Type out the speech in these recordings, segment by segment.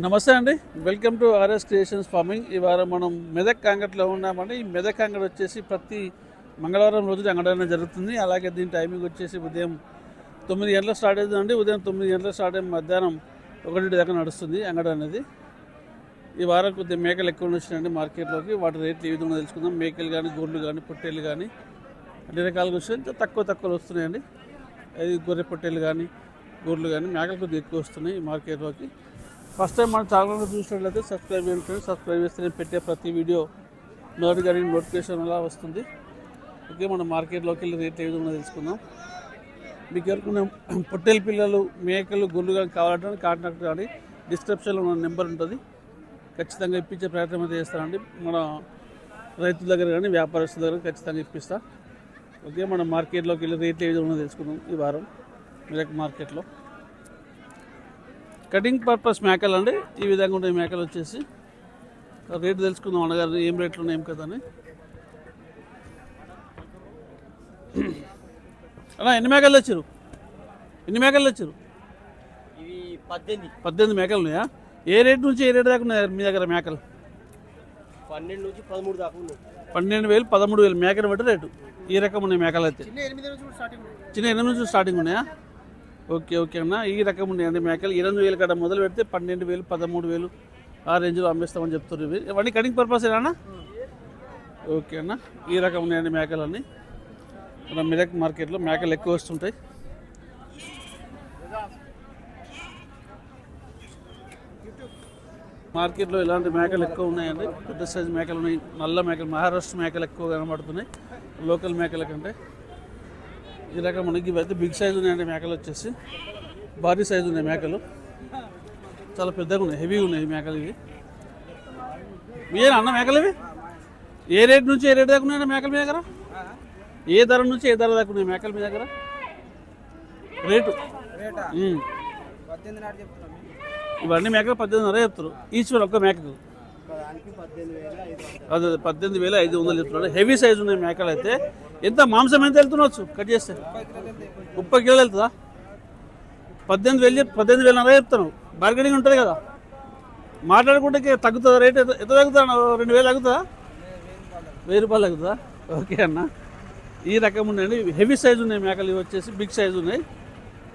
నమస్తే అండి. Welcome to RS creations farming ఇవాళ మనం మెదక్ కాంగట్లో ఉన్నామండి. ఈ మెదక్ కాంగట్ వచ్చేసి ప్రతి మంగళవారం రోజు అంగడి జరుగుతుంది. అలాగే దీని టైమింగ్ వచ్చేసి ఉదయం తొమ్మిది గంటలకు స్టార్ట్ అవుతుందండి. ఉదయం తొమ్మిది గంటలకు స్టార్ట్ అయ్యి మధ్యాహ్నం ఒకటి దాకా నడుస్తుంది అంగడి అనేది. ఈ వారం కొద్దిగా మేకలు ఎక్కువ వచ్చినాయండి మార్కెట్లోకి. వాటి రేట్లు ఏ విధంగా తెలుసుకుందాం. మేకలు కానీ గొర్రెలు కానీ పొట్టేలు కానీ అన్ని రకాలుగా వచ్చినాయి తక్కువ తక్కువ వస్తున్నాయండి. అది గొర్రె పొట్టేలు కానీ గొర్రెలు కానీ మేకలు కొద్దిగా ఎక్కువ వస్తున్నాయి ఈ మార్కెట్లోకి. ఫస్ట్ టైం మన ఛానల్ చూసినట్లయితే సబ్స్క్రైబ్ చేయండి ఫ్రెండ్స్ సబ్స్క్రైబ్ చేస్తే నేను పెట్టే ప్రతి వీడియో నోటి కానీ నోటిఫికేషన్ అలా వస్తుంది. ఓకే మనం మార్కెట్లోకి వెళ్ళి రేట్ ఏ విధంగా తెలుసుకుందాం. మీకు ఎవరికైనా పొట్టేల పిల్లలు మేకలు గొర్రెలు కానీ కావాలంటే కాంటాక్ట్ కానీ డిస్క్రిప్షన్లో మన నెంబర్ ఉంటుంది. ఖచ్చితంగా ఇప్పించే ప్రయత్నం అయితే చేస్తానండి. మన రైతుల దగ్గర కానీ వ్యాపారస్తుల దగ్గర ఖచ్చితంగా ఇప్పిస్తా. ఓకే మనం మార్కెట్లోకి వెళ్ళి రేట్లు ఏ విధంగా తెలుసుకుందాం ఈ వారం. మిరక్ మార్కెట్లో కటింగ్ పర్పస్ మేకలు అండి. ఈ విధంగా ఉంటాయి మేకలు వచ్చేసి. రేటు తెలుసుకుందాం అన్నగారు ఏం రేట్లు ఉన్నాయి ఏం కదా అని. అన్నా ఎన్ని మేకలు తెచ్చారు ఎన్ని మేకలు తెచ్చారు పద్దెనిమిది. పద్దెనిమిది మేకలు ఉన్నాయా? ఏ రేట్ నుంచి ఏ రేట్ దాకా ఉన్నాయి మీ దగ్గర మేకలు? పన్నెండు నుంచి పదమూడు దాకా ఉన్నాయి. పన్నెండు వేలు పదమూడు వేలు మేకను బట్టి రేటు. ఈ రకం ఉన్నాయి మేకలు అయితే చిన్న ఎనిమిది నుంచి కూడా స్టార్టింగ్ చిన్న ఎనిమిది నుంచి స్టార్టింగ్ ఉన్నాయా? ఓకే ఓకే అన్న. ఈ రకం ఉన్నాయండి మేకలు. ఇరవై వేలు కాడ మొదలు పెడితే పన్నెండు వేలు పదమూడు వేలు ఆ రేంజ్లో అమ్మేస్తామని చెప్తారు ఇవి. ఇవన్నీ కటింగ్ పర్పస్ అన్న? ఓకే అన్న. ఈ రకం ఉన్నాయండి మేకలు అన్నీ మన మిరక్ మార్కెట్లో మేకలు ఎక్కువ వస్తుంటాయి. మార్కెట్లో ఇలాంటి మేకలు ఎక్కువ ఉన్నాయండి. పెద్ద సైజు మేకలు ఉన్నాయి. నల్ల మేకలు మహారాష్ట్ర మేకలు ఎక్కువ కనబడుతున్నాయి. లోకల్ మేకల కంటే. ఈ రకం మనకి ఇవైతే బిగ్ సైజు ఉన్నాయండి మేకలు వచ్చేసి. భారీ సైజు ఉన్నాయి మేకలు. చాలా పెద్దగా ఉన్నాయి హెవీగా ఉన్నాయి మేకలు ఇవి. మీరేనా అన్న మేకలు ఇవి? ఏ రేట్ నుంచి ఏ రేట్ దాకా ఉన్నాయండి మేకలు మీ దగ్గర? ఏ ధర నుంచి ఏ ధర దాకా ఉన్నాయి మేకలు మీ దగ్గర? రేటు? ఇవన్నీ మేకలు పద్దెనిమిదిన్నర చెప్తారు ఈచ్ ఒక్క మేకకు. అదే పద్దెనిమిది వేల ఐదు వందలు చెప్తున్నాడు. హెవీ సైజు ఉన్నాయి మేకలు అయితే. ఎంత? మాంసం ఎంత వెళ్తుండొచ్చు కట్ చేస్తే. ముప్పై కిలోలు వెళ్తుందా? పద్దెనిమిది వేలు చెప్ పద్దెనిమిది వేలన్నర చెప్తాను. బార్గెనింగ్ ఉంటుంది కదా. మాట్లాడుకుంటే తగ్గుతుందా? రేట్ ఎంత ఎంత రెండు వేలు తగ్గుతుందా? వెయ్యి రూపాయలు తగ్గుతుందా? ఓకే అన్న. ఈ రకం ఉన్నాయండి. హెవీ సైజు ఉన్నాయి మేకలు. ఇవి వచ్చేసి బిగ్ సైజు ఉన్నాయి.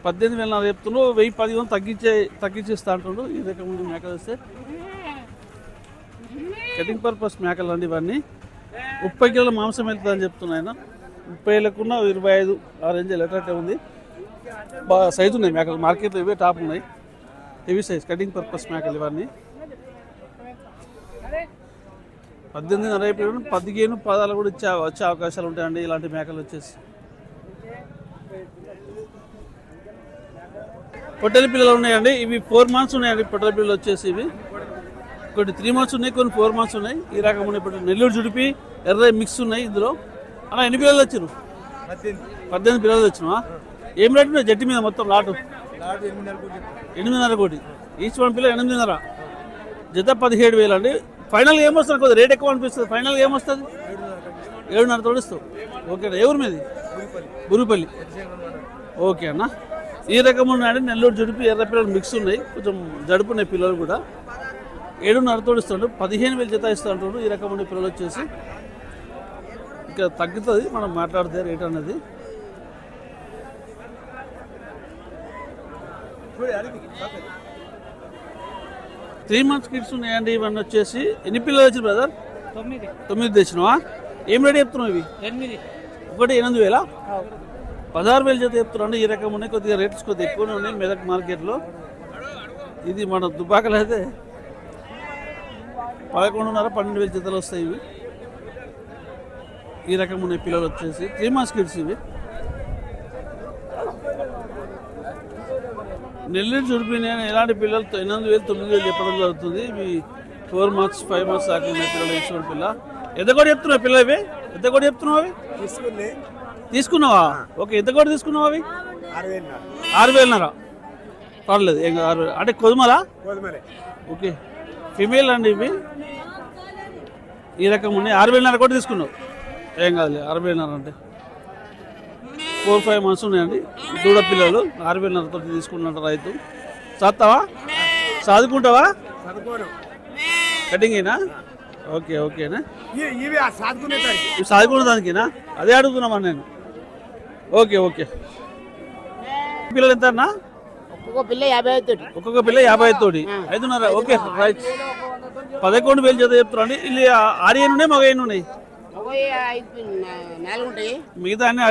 పద్దెనిమిది వేల చెప్తున్నావు వెయ్యి పది వందలు తగ్గించే తగ్గించేస్తా అంటుండు ఈ రకం ఉన్న మేకలు వస్తే. కటింగ్ పర్పస్ మేకలు అండి ఇవన్నీ. ముప్పై కిలోల మాంసం వెళ్తుందని అని చెప్తున్నాయన ముప్పై వేలకున్న ఇరవై ఐదు ఆ రేంజ్ వెళ్ళేటట్టే ఉంది. బాగా సైజు ఉన్నాయి మేకలు. మార్కెట్లో ఇవే టాప్ ఉన్నాయి. హెవీ సైజ్ కటింగ్ పర్పస్ మేకలు ఇవన్నీ. పద్దెనిమిది అయిపోయిన పదిహేను పదాలు కూడా ఇచ్చే వచ్చే అవకాశాలు ఉంటాయండి ఇలాంటి మేకలు వచ్చేసి. పొట్టెల పిల్లలు ఉన్నాయండి. ఇవి ఫోర్ మంత్స్ ఉన్నాయండి పొట్టెల పిల్లలు వచ్చేసి ఇవి. కొన్ని త్రీ మంత్స్ ఉన్నాయి కొన్ని ఫోర్ మంత్స్ ఉన్నాయి. ఈ రకం ఉన్నాయి ఇప్పుడు నెల్లూరు జుడిపి ఎర్ర మిక్స్ ఉన్నాయి ఇందులో. అలా ఎన్ని పిల్లలు వచ్చారు పద్దెనిమిది. పిల్లలు వచ్చినావా ఏం రేటు ఉన్నాయి జట్టి మీద మొత్తం లాటు? ఎనిమిదిన్నర కోటి ఈచ్ వన్ పిల్ల ఎనిమిదిన్నర. జత పదిహేడు వేలు అండి. ఫైనల్గా ఏమొస్తుంది కొద్దిగా రేట్ ఎక్కువ అనిపిస్తుంది. ఫైనల్గా ఏమొస్తుంది? ఏడున్నర తోడిస్తావు ఓకే ఊరు మీది? గురుపల్లి. ఓకే అన్న. ఈ రకం ఉన్నాయండి. నెల్లూరు జుడిపి ఎర్ర పిల్లలు మిక్స్ ఉన్నాయి. కొంచెం జడుపున్నాయి పిల్లలు కూడా. ఏడున్నర తోడిస్తుండ్రు పదిహేను వేలు జత ఇస్తూ ఉంటుండ్రు ఈ రకం ఉండే పిల్లలు వచ్చేసి. ఇంకా తగ్గుతుంది మనం మాట్లాడితే రేట్ అనేది. త్రీ మంత్స్ కిడ్స్ ఉన్నాయండి ఇవన్నీ వచ్చేసి. ఎన్ని పిల్లలు వచ్చి బ్రదర్? తొమ్మిది. తొమ్మిది తెచ్చినావా? ఏం రేట్ చెప్తున్నావు ఇవి? ఎనిమిది. ఒకటి ఎనిమిది వేల? పదహారు వేలు జత చెప్తున్నాను ఈ రకం ఉన్నాయి కొద్దిగా రేట్స్ కొద్దిగా ఎక్కువనే ఉన్నాయి మెదక్ మార్కెట్లో. ఇది మన దుబాకలు అయితే పదకొండున్నర పన్నెండు వేల జతలు వస్తాయి ఇవి. ఈ రకం ఉన్నాయి పిల్లలు వచ్చేసి. త్రీ మంత్స్ కిడ్స్ ఇవి. నెల్లూరు చుడిపిన ఎలాంటి పిల్లలు ఎనిమిది వేలు తొమ్మిది వేలు చెప్పడం జరుగుతుంది. ఇవి ఫోర్ మంత్స్ ఫైవ్ మంత్స్ దాకా ఉన్నాయి పిల్లలు ఇచ్చిన పిల్ల. ఎంత కూడా చెప్తున్నావు పిల్ల ఇవి? ఎంత కూడా చెప్తున్నావు అవి? తీసుకున్నావా? ఓకే ఎంత కూడా తీసుకున్నావు అవి? ఆరు వేలు ఆరు వేలన్నర. పర్లేదు ఏం ఆరు అంటే కొదుమలా ఓకే. ఫిమేల్ అండి ఇవి. ఈ రకం ఉన్నాయి. ఆరు వేలన్నర కూడా తీసుకున్నావు ఏం కాదులే ఆరు వేలన్నర అంటే. ఫోర్ ఫైవ్ మంత్స్ ఉన్నాయండి. దూడ పిల్లలు ఆరు వేలన్నరతో తీసుకున్నట్టు రైతు. చదువుతావా? చదువుకుంటావా? కటింగ్ అయినా ఓకే ఓకేనా? ఇవి- సాగుకున్న దానికినా? అదే అడుగుతున్నామా నేను? Okay okay. పిల్లలు ఎంత అన్నా ఒక్కొక్క పిల్ల యాభై అవుతుంది ఒక్కొక్క పిల్ల యాభై ఐదు తోటి. ఐదున్నర. Okay right. పదకొండు వేలు చేత చెప్తున్నాండి ఇల్లు ఉన్నాయి మగ ఎన్ని ఉన్నాయి మగ ఐదు నా- నాలుగు ఉంటాయి. మిగతా అన్ని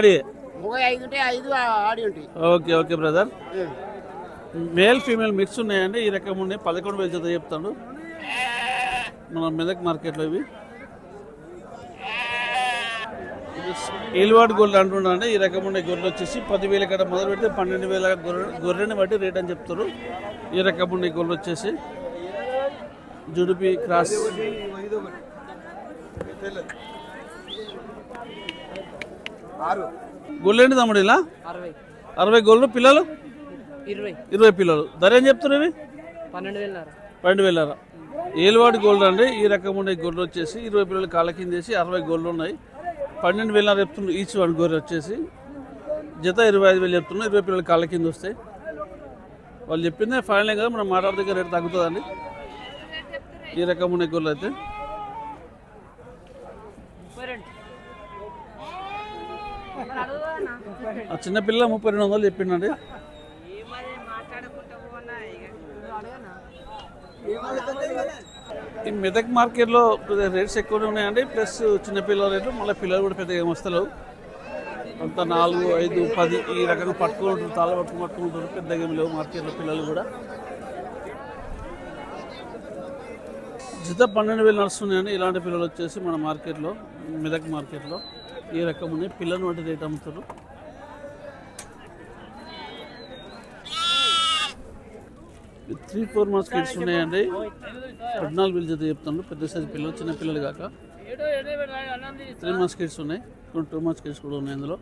ఐదు ఉంటాయి ఐదు ఆడి ఉంటాయి. Okay okay brother. Male female mix ఉన్నాయండి. ఈ రకం ఉన్నాయి. పదకొండు వేలు చేత చెప్తాడు. మన మెదక్ మార్కెట్లో ఇవి. ఏలువాడు గొర్రెలు అంటున్నాండి ఈ రకం ఉండే గొర్రెలు వచ్చేసి పదివేల కడ మొదలు పెడితే పన్నెండు వేల గొర్రె గొర్రెని బట్టి రేట్ అని చెప్తారు. ఈ రకం ఉండే గొర్రెలు వచ్చేసి జుడిపి క్రాస్. ఆరు. గొర్రెండి తమ్ముడు ఇలా? అరవై. అరవై గొర్రెలు పిల్లలు? ఇరవై. ఇరవై పిల్లలు. ధర ఏం చెప్తున్నారు ఇవి? పన్నెండు వేలరా ఏలువాడి గోల్డ్ అండి ఈ రకం ఉండే గొర్రెలు వచ్చేసి ఇరవై పిల్లలు కాళ్ళ కింద వేసి అరవై గొర్రెలు ఉన్నాయి. పన్నెండు వేల చెప్తున్నారు. ఈచ్ వన్ గొర్రె వచ్చేసి. జత ఇరవై ఐదు వేలు చెప్తున్నారు. ఇరవై పిల్లలు కాళ్ళ కింద వస్తాయి వాళ్ళు చెప్పిందే ఫైనల్ కదా మనం మాట్లాడితే రేట్ తగ్గుతుందండి. ఈ రకం ఉండే గొర్రెలు అయితే. ఆ చిన్నపిల్ల ముప్పై రెండు వందలు చెప్పిండండి ఈ మెదక్ మార్కెట్లో రేట్స్ ఎక్కువనే ఉన్నాయండి. ప్లస్ చిన్న పిల్లల రేట్లు మళ్ళీ పిల్లలు కూడా పెద్దగా ఏం వస్తలేవు. అంత నాలుగు ఐదు పది ఈ రకంగా పట్టుకుంటారు తాళ పట్టుకుని పట్టుకుంటారు పెద్దగా ఏమి లేవు మార్కెట్లో పిల్లలు కూడా. జత పన్నెండు వేలు నడుస్తున్నాయండి. ఇలాంటి పిల్లలు వచ్చేసి మన మార్కెట్లో మెదక్ మార్కెట్లో. ఈ రకం ఉన్నాయి. పిల్లలు వంటి రేట్ అమ్ముతారు త్రీ ఫోర్ మంత్స్ కిడ్స్ ఉన్నాయండి. పద్నాలుగు వేలు జత చెప్తాను పెద్ద సైజు పిల్లలు చిన్న పిల్లలు కాక. త్రీ మంత్స్ కిడ్స్ ఉన్నాయి. కొన్ని టూ మంత్స్ కిడ్స్ కూడా ఉన్నాయి అందులో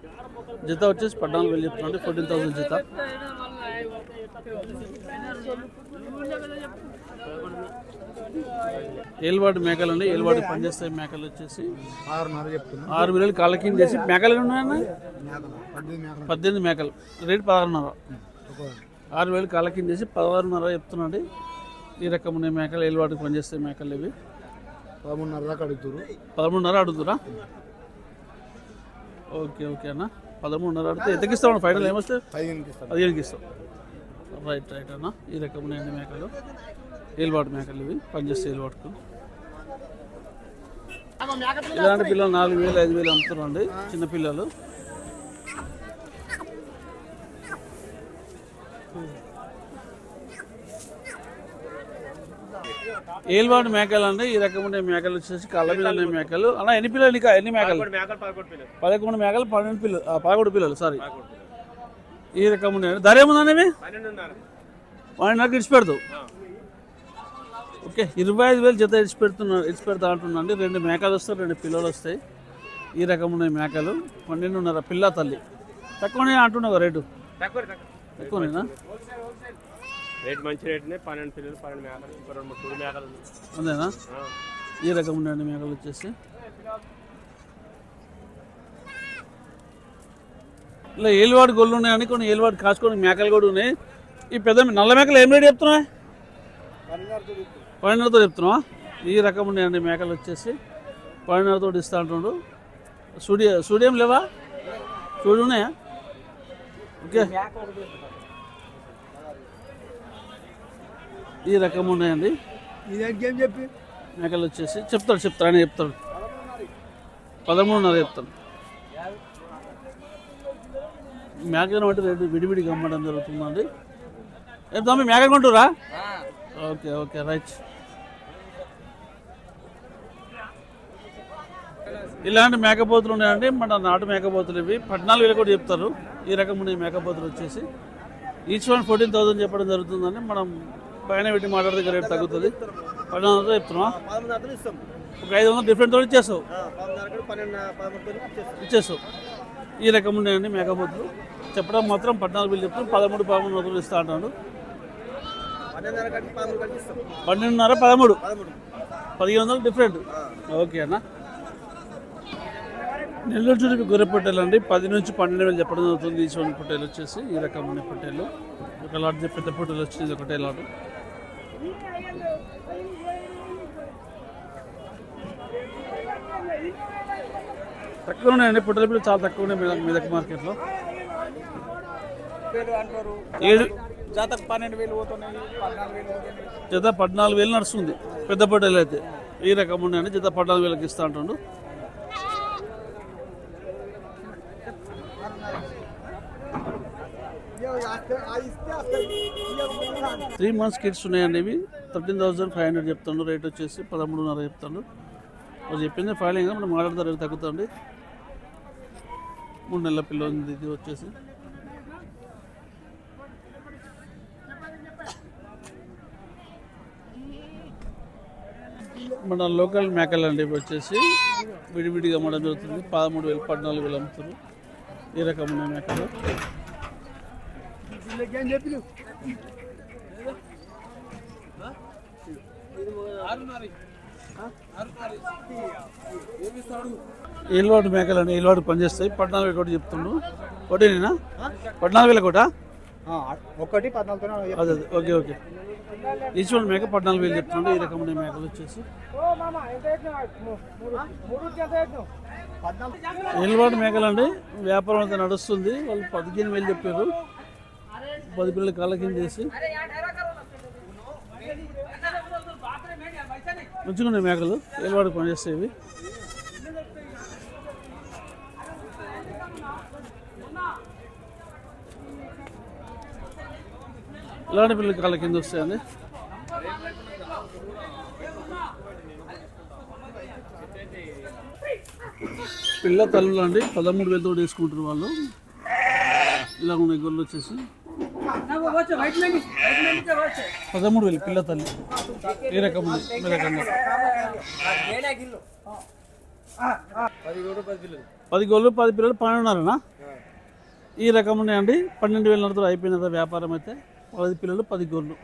జత వచ్చేసి పద్నాలుగు వేలు చెప్తున్నాను ఫోర్టీన్ థౌసండ్ జత. ఏలువాడి మేకలు అండి. ఏలువాడి పనిచేస్తాయి మేకలు వచ్చేసి. ఆరు వేలు కాళ్ళ కింద చేసి మేకలు ఉన్నాయన్న? మేకలు పద్దెనిమిది మేకలు. పద్దెనిమిది మేకలు. రేట్ పదహారున్నర. ఆరు వేలు కాళ్ళ కింద చేసి పదహారున్నర చెప్తున్నాండి. ఈ రకం ఉన్నాయి మేకలు ఏలువాడికి పనిచేస్తాయి మేకలు ఇవి. పదమూడున్నర దాకా అడుగుతారు పదమూడున్నర అడుగుతురా ఓకే ఓకే అన్న. పదమూడున్నర అడిగితే ఎంతకిస్తాం ఫైనల్ ఏమొస్తే పదిహేనుకి ఇస్తాం. రైట్ రైట్ అన్న. ఈ రకం ఉన్నాయండి మేకలు? ఏలువాడు మేకలు ఇవి. పనిచేస్తే ఏలువాడుకు ఇలాంటి పిల్లలు నాలుగు వేలు ఐదు వేలు అమ్ముతున్నారండి. చిన్న ఏలువాడు మేకలు అండి. ఈ రకం ఉండే మేకలు వచ్చేసి కళ్ళ మీద మేకలు. అన్న ఎన్ని పిల్లలు నీకు ఎన్ని మేకలు? పదకొండు మేకలు పన్నెండు పిల్లలు పదకొండు పిల్లలు సారీ. ఈ రకం ఉండే. ధర ఏముందండి పన్నెండున్నరకు ఇడిచి పెడతావు. ఓకే ఇరవై ఐదు వేలు జత ఇడిచి పెడుతున్నా ఇడిచి పెడతా అంటున్నాండి. రెండు మేకలు వస్తాయి రెండు పిల్లలు వస్తాయి. ఈ రకం ఉన్నాయి మేకలు. పన్నెండున్నర పిల్ల తల్లి. తక్కువనే అంటున్నావు రేటు? ఎక్కువనేనా రేట్ మంచి రేట్నే పన్నెండు పిల్లలు పన్నెండు మేకలు ఇంకో రెండు మూడు మేకలు. అంతేనా. ఈ రకం ఉన్నాయండి మేకలు వచ్చేసి? ఇలా ఏలువాడి గొల్లు ఉన్నాయని కొన్ని ఏలువాడి కాసుకొని మేకలు కూడా ఉన్నాయి. ఈ పెద్ద నల్ల మేకలు ఏం రేటు చెప్తున్నావా పన్నెండుతో చెప్తున్నావా? ఈ రకం ఉన్నాయండి మేకలు వచ్చేసి. పన్నెండుతో ఇస్తా అంటుండు. సూడి సూడియం లేవా? సూడి ఉన్నాయా? ఓకే. ఈ రకం ఉన్నాయండి. ఇదేంటి ఏం చెప్పి? మేకలు వచ్చేసి చెప్తాడు చెప్తాడు ఆయన చెప్తాడు. పదమూడున్నర చెప్తాడు. మేకను బట్టి రేటు విడివిడిగా అమ్మడం జరుగుతుందండి. ఏం తమ్మి మేకలు కొంటురా ఓకే ఓకే రైట్. ఇలాంటి మేకపోతులు ఉన్నాయండి. మన నాటు మేకపోతులు ఇవి. పద్నాలుగు వేలు కూడా చెప్తారు. ఈ రకం ఉండే మేకపోతులు వచ్చేసి ఈచ్ వన్ ఫోర్టీన్ థౌసండ్ చెప్పడం జరుగుతుందని మనం పైన పెట్టి మాట్లాడితే రేట్ తగ్గుతుంది. పద్నాలుగు వందలు చెప్తున్నాం ఒక ఐదు వందలు డిఫరెంట్ తోటి ఇచ్చేస్తావు. పన్నెండు ఇచ్చేస్తావు. ఈ రకం ఉన్నాయండి మేకపోతులు చెప్పడం మాత్రం పద్నాలుగు వేలు చెప్తున్నాం. పదమూడు పదమూడు వందలు ఇస్తా అంటాడు పన్నెండున్నర పదమూడు పదిహేను వందలు డిఫరెంట్ ఓకే అన్న. నెల్లూరు చుట్టూ గొర్రె పొట్టేలు అండి. పది నుంచి పన్నెండు వేలు చెప్పడం జరుగుతుంది. ఈ సోని పొట్టేలు వచ్చేసి ఈ రకమైన పొట్టేలు. ఒక లాట్ పెద్ద పొట్టేలు వచ్చి ఇది ఒకటే లాట్ తక్కువ ఉన్నాయండి పుట్టల పిల్లలు చాలా తక్కువ ఉన్నాయి మెదక్ మార్కెట్లో. ఏడు. జాతకు పన్నెండు వేలు పోతున్నాయి జత పద్నాలుగు వేలు నడుస్తుంది పెద్ద పొట్టలు అయితే. ఈ రకం ఉన్నాయండి జత పద్నాలుగు వేలకు ఇస్తా అంటుండు. త్రీ మంత్స్ కిట్స్ ఉన్నాయండి ఇవి. థర్టీన్ థౌసండ్ ఫైవ్ హండ్రెడ్ చెప్తాను రేట్ వచ్చేసి పదమూడున్నర చెప్తాను వాళ్ళు చెప్పింది ఫైనల్ మనం మాట్లాడతారు రేటు తగ్గుతుంది మూడు నెలల పిల్ల ఉంది ఇది వచ్చేసి. మన లోకల్ మేకలు అండి వచ్చేసి విడివిడిగా అమ్మడం జరుగుతుంది. పదమూడు వేలు పద్నాలుగు వేలు అమ్ముతారు ఈ రకమైన మేకలు? ఏలువాడు మేకలు అండి ఏలువాడు పనిచేస్తాయి. పద్నాలుగు వేలు కూడా చెప్తుండు ఒకటేనా పద్నాలుగు వేల కోట? ఒకటి పద్నాలుగు అదే ఓకే ఓకే. ఈచ్ వన్ మేక పద్నాలుగు వేలు చెప్తుండు. ఈ రకమైన మేకలు వచ్చేసి. ఏలువాడు మేకలు అండి వ్యాపారం అంతా నడుస్తుంది. వాళ్ళు పదిహేను వేలు చెప్పారు. పది పిల్లలు కాళ్ళ కింద చేసి మంచిగా ఉన్నాయి మేకలు ఏలువాడు పనిచేస్తాయి ఇవి ఇలాంటి పిల్లలు కాళ్ళ కింద వస్తాయండి? పిల్ల తల్లులు అండి పదమూడు వేలతో తీసుకుంటారు వాళ్ళు. ఇలా ఉన్నాయి గొల్లు వచ్చేసి. పదమూడు వేలు పిల్ల తల్లి. ఏ రకం ఉంది? మీ రకంగా పది గోళ్ళు పది పిల్లలు పన్నెండున్నరనా? ఈ రకం ఉన్నాయండి. పన్నెండు వేల నడుతులు అయిపోయిన వ్యాపారం అయితే పది పిల్లలు పది గోళ్ళు.